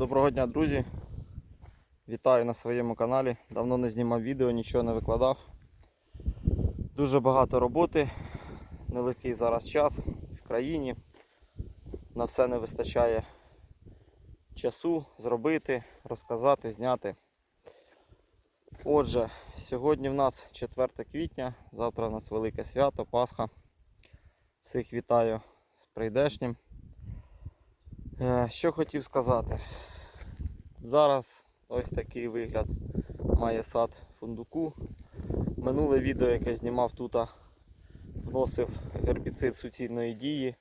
Доброго дня, друзі! Вітаю на своєму каналі. Давно не знімав відео, нічого не викладав. Дуже багато роботи, нелегкий зараз час в країні. На все не вистачає часу зробити, розказати, зняти. Отже, сьогодні в нас 4 квітня, завтра у нас велике свято, Пасха. Всіх вітаю з прийдешнім. Е, Що хотів сказати. Зараз ось такий вигляд має сад фундуку. Минуле відео, яке знімав тут, вносив гербіцид суцільної дії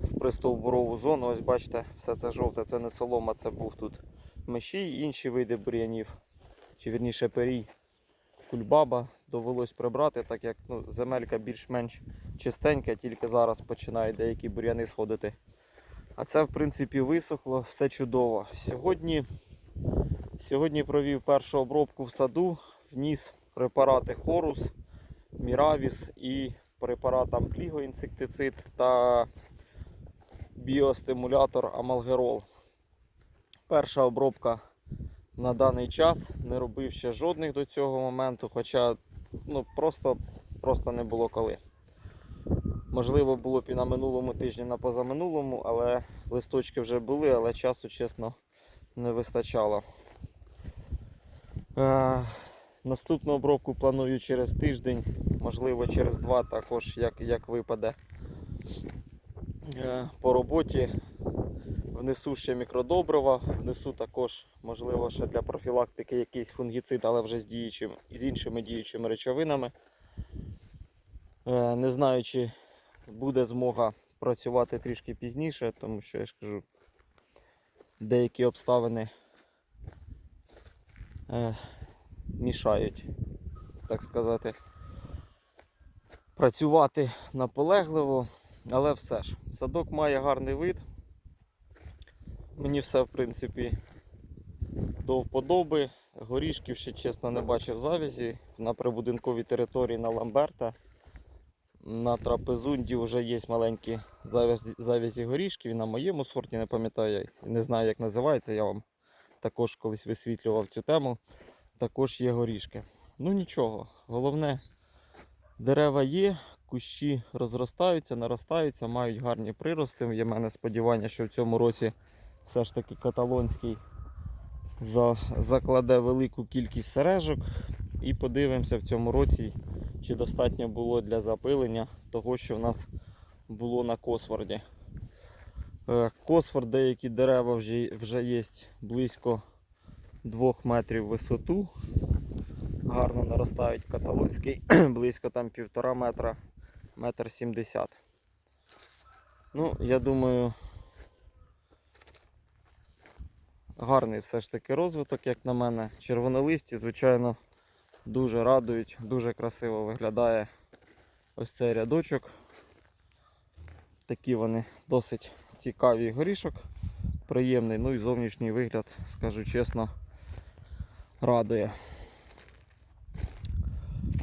в пристовбурову зону. Ось бачите, все це жовте, це не солома, це був тут мешій, інші види бур'янів, чи вірніше перій, кульбаба. Довелось прибрати, так як ну, земелька більш-менш чистенька, тільки зараз починають деякі бур'яни сходити. А це, в принципі, висохло, все чудово. Сьогодні, сьогодні провів першу обробку в саду, вніс препарати Хорус, Міравіс і препарат амплігоінсектицид та біостимулятор Амалгерол. Перша обробка на даний час не робив ще жодних до цього моменту, хоча ну, просто, просто не було коли. Можливо, було б і на минулому тижні, на позаминулому, але листочки вже були, але часу, чесно, не вистачало. Е, наступну обробку планую через тиждень, можливо, через два також, як, як випаде. Е, по роботі внесу ще мікродобрива, внесу також, можливо, ще для профілактики якийсь фунгіцид, але вже з, діючим, з іншими діючими речовинами. Е, не знаю, чи буде змога працювати трішки пізніше, тому що я ж кажу, деякі обставини е, мішають, так сказати, працювати наполегливо, але все ж, садок має гарний вид. Мені все, в принципі, до вподоби. Горішків ще чесно не бачив завязі. На прибудинковій території на Ламберта. На трапезунді вже є маленькі завязі, горішків. На моєму сорті не пам'ятаю, не знаю, як називається. Я вам також колись висвітлював цю тему. Також є горішки. Ну нічого, головне, дерева є, кущі розростаються, наростаються, мають гарні прирости. Є в мене сподівання, що в цьому році все ж таки каталонський закладе велику кількість сережок. І подивимося в цьому році, чи достатньо було для запилення того, що в нас було на Косфорді. Е, Косфорд, деякі дерева вже, вже є близько 2 метрів висоту. Гарно наростають каталонський, близько там півтора метра, метр сімдесят. Ну, я думаю, гарний все ж таки розвиток, як на мене. Червонолисті, звичайно, дуже радують, дуже красиво виглядає ось цей рядочок. Такі вони досить цікаві горішок, приємний, ну і зовнішній вигляд, скажу чесно, радує.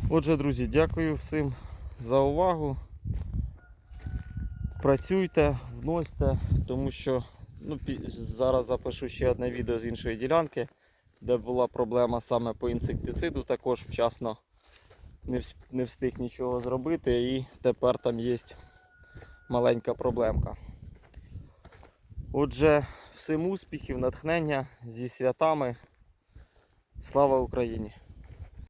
Отже, друзі, дякую всім за увагу. Працюйте, вносьте, тому що ну, зараз запишу ще одне відео з іншої ділянки, де була проблема саме по інсектициду, також вчасно не, встиг нічого зробити і тепер там є маленька проблемка. Отже, всім успіхів, натхнення зі святами. Слава Україні!